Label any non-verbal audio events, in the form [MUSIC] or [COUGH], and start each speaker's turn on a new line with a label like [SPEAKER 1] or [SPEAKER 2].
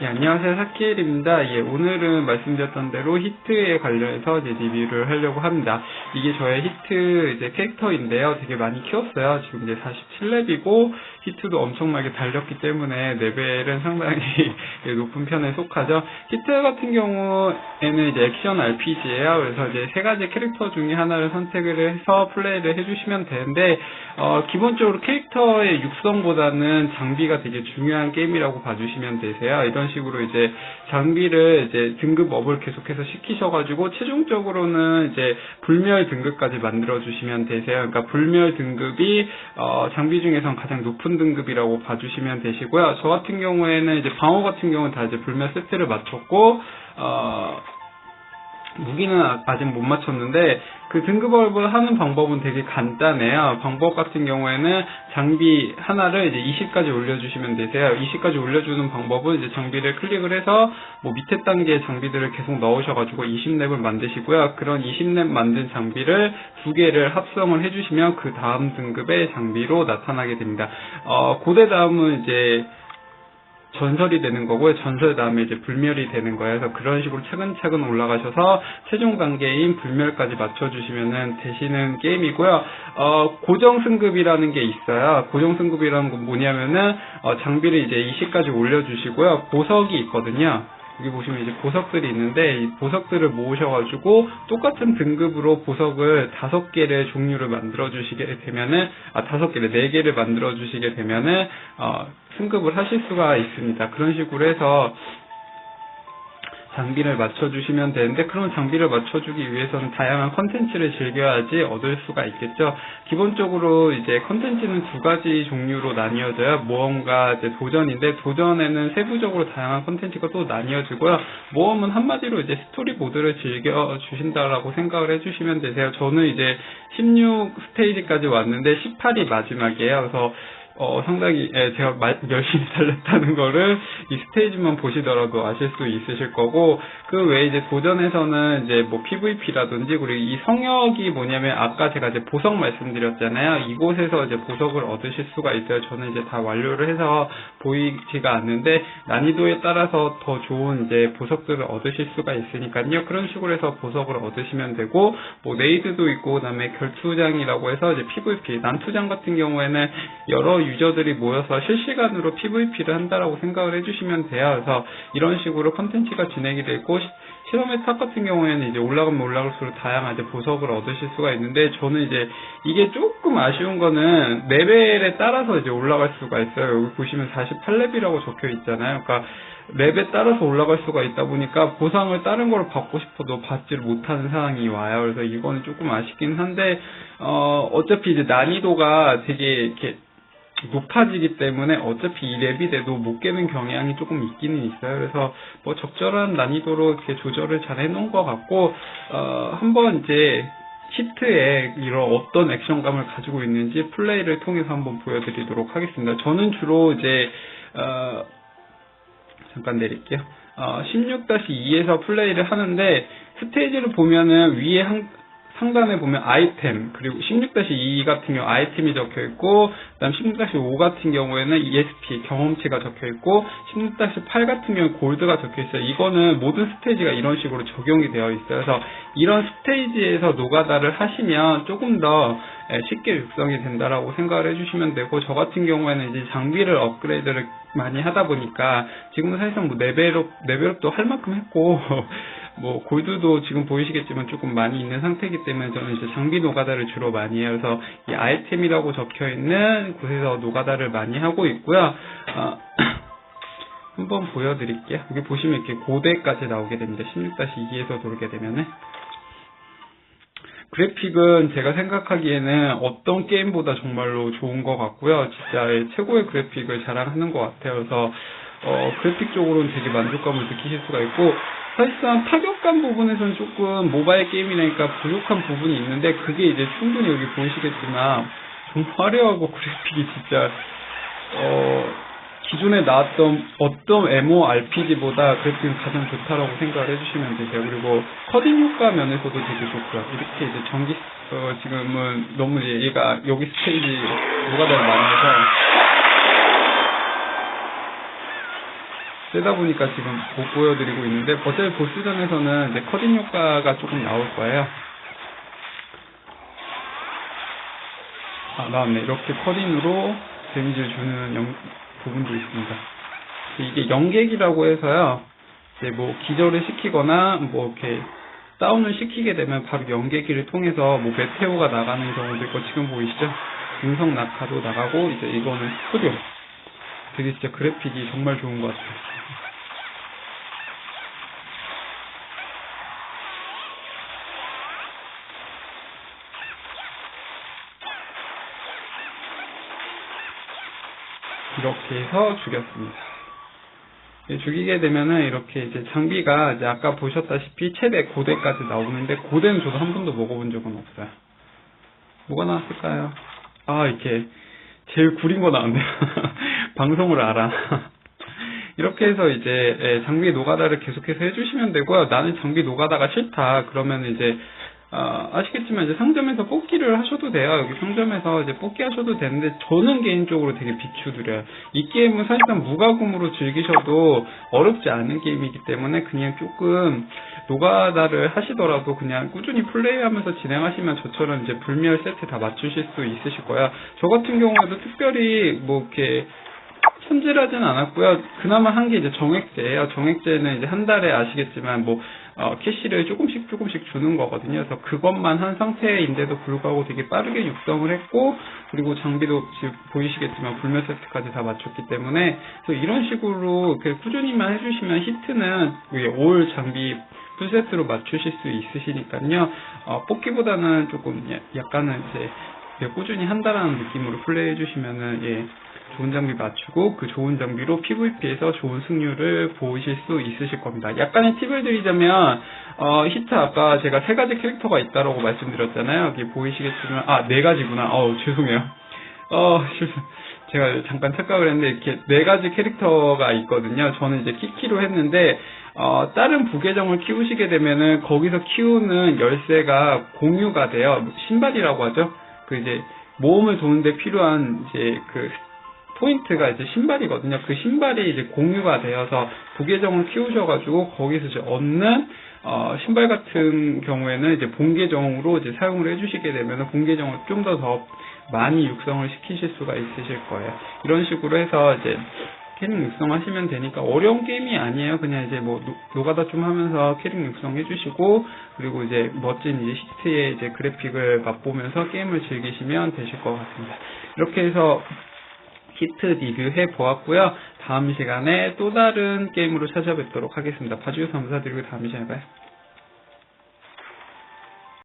[SPEAKER 1] 예, 안녕하세요. 사키엘입니다. 예, 오늘은 말씀드렸던 대로 히트에 관련해서 이제 리뷰를 하려고 합니다. 이게 저의 히트 이제 캐릭터인데요. 되게 많이 키웠어요. 지금 이제 47렙이고, 히트도 엄청나게 달렸기 때문에 레벨은 상당히 예, [LAUGHS] 높은 편에 속하죠. 히트 같은 경우에는 이제 액션 RPG예요. 그래서 이제 세 가지 캐릭터 중에 하나를 선택을 해서 플레이를 해주시면 되는데, 어, 기본적으로 캐릭터의 육성보다는 장비가 되게 중요한 게임이라고 봐주시면 되세요. 이런 식으로 이제 장비를 이제 등급 업을 계속해서 시키셔가지고 최종적으로는 이제 불멸 등급까지 만들어 주시면 되세요. 그러니까 불멸 등급이 어, 장비 중에선 가장 높은 등급이라고 봐주시면 되시고요. 저 같은 경우에는 이제 방어 같은 경우는 다 이제 불멸 세트를 맞췄고 어, 무기는 아- 아직 못 맞췄는데 그 등급업을 하는 방법은 되게 간단해요. 방법 같은 경우에는 장비 하나를 이제 20까지 올려주시면 되세요. 20까지 올려주는 방법은 이제 장비를 클릭을 해서 뭐 밑에 단계의 장비들을 계속 넣으셔가지고 20렙을 만드시고요. 그런 20렙 만든 장비를 두 개를 합성을 해주시면 그 다음 등급의 장비로 나타나게 됩니다. 어, 고대 다음은 이제 전설이 되는 거고요. 전설 다음에 이제 불멸이 되는 거예요. 그래서 그런 식으로 차근차근 올라가셔서 최종 단계인 불멸까지 맞춰주시면은 되시는 게임이고요. 어, 고정 승급이라는 게 있어요. 고정 승급이라는 건 뭐냐면은 어, 장비를 이제 20까지 올려주시고요. 보석이 있거든요. 여기 보시면 이제 보석들이 있는데 이 보석들을 모으셔가지고 똑같은 등급으로 보석을 다섯 개의 종류를 만들어 주시게 되면은 아 다섯 개를 네 개를 만들어 주시게 되면은 어, 승급을 하실 수가 있습니다. 그런 식으로 해서 장비를 맞춰주시면 되는데 그런 장비를 맞춰주기 위해서는 다양한 컨텐츠를 즐겨야지 얻을 수가 있겠죠. 기본적으로 이제 컨텐츠는 두 가지 종류로 나뉘어져요. 모험과 이제 도전인데 도전에는 세부적으로 다양한 컨텐츠가 또 나뉘어지고요. 모험은 한마디로 이제 스토리 모드를 즐겨 주신다라고 생각을 해주시면 되세요. 저는 이제 16 스테이지까지 왔는데 18이 마지막이에요. 그래서 어, 상당히, 예, 제가 마- 열심히 [LAUGHS] 달렸다는 거를 이 스테이지만 보시더라도 아실 수 있으실 거고, 그 외에 이제 도전에서는 이제 뭐 PVP라든지, 그리고 이 성역이 뭐냐면, 아까 제가 이제 보석 말씀드렸잖아요. 이곳에서 이제 보석을 얻으실 수가 있어요. 저는 이제 다 완료를 해서 보이지가 않는데, 난이도에 따라서 더 좋은 이제 보석들을 얻으실 수가 있으니까요. 그런 식으로 해서 보석을 얻으시면 되고, 뭐 레이드도 있고, 그 다음에 결투장이라고 해서 이제 PVP, 난투장 같은 경우에는 여러 유저들이 모여서 실시간으로 PVP를 한다라고 생각을 해주시면 돼요. 그래서 이런 식으로 컨텐츠가 진행이 되고 시- 실험의 탑 같은 경우에는 이제 올라가면 올라갈수록 다양한 이제 보석을 얻으실 수가 있는데 저는 이제 이게 조금 아쉬운 거는 레벨에 따라서 이제 올라갈 수가 있어요. 여기 보시면 48렙이라고 적혀 있잖아요. 그러니까 랩에 따라서 올라갈 수가 있다 보니까 보상을 다른 걸 받고 싶어도 받지를 못하는 상황이 와요. 그래서 이거는 조금 아쉽긴 한데 어 어차피 이제 난이도가 되게 이렇게 높아지기 때문에 어차피 이 랩이 돼도 못 깨는 경향이 조금 있기는 있어요. 그래서 뭐 적절한 난이도로 이렇게 조절을 잘 해놓은 것 같고 어 한번 이제 히트에 이런 어떤 액션감을 가지고 있는지 플레이를 통해서 한번 보여드리도록 하겠습니다. 저는 주로 이제 어 잠깐 내릴게요. 어, 16-2에서 플레이를 하는데 스테이지를 보면은 위에 한, 상단에 보면 아이템 그리고 16-2 같은 경우 아이템이 적혀 있고 그다음 16-5 같은 경우에는 ESP 경험치가 적혀 있고 16-8 같은 경우 골드가 적혀 있어요. 이거는 모든 스테이지가 이런 식으로 적용이 되어 있어요. 그래서 이런 스테이지에서 노가다를 하시면 조금 더 예, 쉽게 육성이 된다라고 생각을 해주시면 되고 저 같은 경우에는 이제 장비를 업그레이드를 많이 하다 보니까 지금은 사실상 뭐 레벨업 레벨업도 할 만큼 했고 뭐 골드도 지금 보이시겠지만 조금 많이 있는 상태이기 때문에 저는 이제 장비 노가다를 주로 많이 해요. 그래서 이 아이템이라고 적혀 있는 곳에서 노가다를 많이 하고 있고요. 어, [CLEARS THROAT] 한번 보여드릴게요. 여기 보시면 이렇게 고대까지 나오게 됩니다. 16-2에서 돌게 되면은. 그래픽은 제가 생각하기에는 어떤 게임보다 정말로 좋은 것 같고요. 진짜 최고의 그래픽을 자랑하는 것 같아요. 그래서 어, 그래픽적으로는 되게 만족감을 느끼실 수가 있고 사실상 타격감 부분에서는 조금 모바일 게임이니까 부족한 부분이 있는데 그게 이제 충분히 여기 보이시겠지만 좀 화려하고 그래픽이 진짜 어, 기존에 나왔던 어떤 MMORPG보다 그래픽은 가장 좋다라고 생각을 해주시면 되세요. 그리고 커딩 효과 면에서도 되게 좋고요. 이렇게 이제 전기 어, 지금은 너무 얘가 여기 스테이지 노가다를 많이 해서 세다 보니까 지금 못 보여드리고 있는데 어차피 보스전에서는 이제 커딩 효과가 조금 나올 거예요. 아, 나왔네. 이렇게 커딩으로 데미지를 주는 영- 부분도 있습니다. 이게 연객이라고 해서요. 이제 뭐 기절을 시키거나 뭐 이렇게 다운을 시키게 되면 바로 연계기를 통해서 뭐 메테오가 나가는 경우도 있고 지금 보이시죠? 음성 낙하도 나가고 이제 이거는 스토리오. 되게 진짜 그래픽이 정말 좋은 것 같아요. 이렇게 해서 죽였습니다. 예, 죽이게 되면은 이렇게 이제 장비가 이제 아까 보셨다시피 최대 고대까지 나오는데 고대는 저도 한 번도 먹어본 적은 없어요. 뭐가 나왔을까요? 아 이렇게 제일 구린 거 나왔네요. [LAUGHS] 방송을 알아. [LAUGHS] 이렇게 해서 이제 예, 장비 노가다를 계속해서 해주시면 되고요. 나는 장비 노가다가 싫다. 그러면 이제 아, 아시겠지만 이제 상점에서 뽑기를 하셔도 돼요. 여기 상점에서 이제 뽑기 하셔도 되는데 저는 개인적으로 되게 비추드려요. 이 게임은 사실상 무과금으로 즐기셔도 어렵지 않은 게임이기 때문에 그냥 조금 노가다를 하시더라도 그냥 꾸준히 플레이하면서 진행하시면 저처럼 이제 불멸 세트 다 맞추실 수 있으실 거야. 저 같은 경우에도 특별히 뭐 이렇게 손질하진 않았고요. 그나마 한 게 이제 정액제예요. 정액제는 이제 한 달에 아시겠지만 뭐 어, 캐시를 조금씩 조금씩 주는 거거든요. 그래서 그것만 한 상태인데도 불구하고 되게 빠르게 육성을 했고 그리고 장비도 지금 보이시겠지만 불멸 세트까지 다 맞췄기 때문에 그래서 이런 식으로 꾸준히만 해주시면 히트는 올 장비 풀세트로 맞추실 수 있으시니까요. 어, 뽑기보다는 조금 야- 약간은 이제 예, 꾸준히 한다라는 느낌으로 플레이해 주시면은 예 좋은 장비 맞추고 그 좋은 장비로 PVP에서 좋은 승률을 보실 수 있으실 겁니다. 약간의 팁을 드리자면 어, 히트 아까 제가 세 가지 캐릭터가 있다라고 말씀드렸잖아요. 여기 보이시겠지만 아 네 가지구나. 어우 죄송해요. 어 실수. 제가 잠깐 착각을 했는데 이렇게 네 가지 캐릭터가 있거든요. 저는 이제 키키로 했는데 어, 다른 부계정을 키우시게 되면은 거기서 키우는 열쇠가 공유가 돼요. 신발이라고 하죠. 그 이제 모험을 도는데 필요한 이제 그 포인트가 이제 신발이거든요. 그 신발이 이제 공유가 되어서 부계정을 키우셔가지고 거기서 이제 얻는 어, 신발 같은 경우에는 이제 본계정으로 이제 사용을 해주시게 되면 본계정을 좀 더 더 많이 육성을 시키실 수가 있으실 거예요. 이런 식으로 해서 이제 캐릭 육성하시면 되니까 어려운 게임이 아니에요. 그냥 이제 뭐 노- 노가다 좀 하면서 캐릭 육성해 주시고 그리고 이제 멋진 이제 히트의 이제 그래픽을 맛보면서 게임을 즐기시면 되실 것 같습니다. 이렇게 해서 히트 리뷰해 보았고요. 다음 시간에 또 다른 게임으로 찾아뵙도록 하겠습니다. 봐주셔서 감사드리고 다음 시간에 봐요.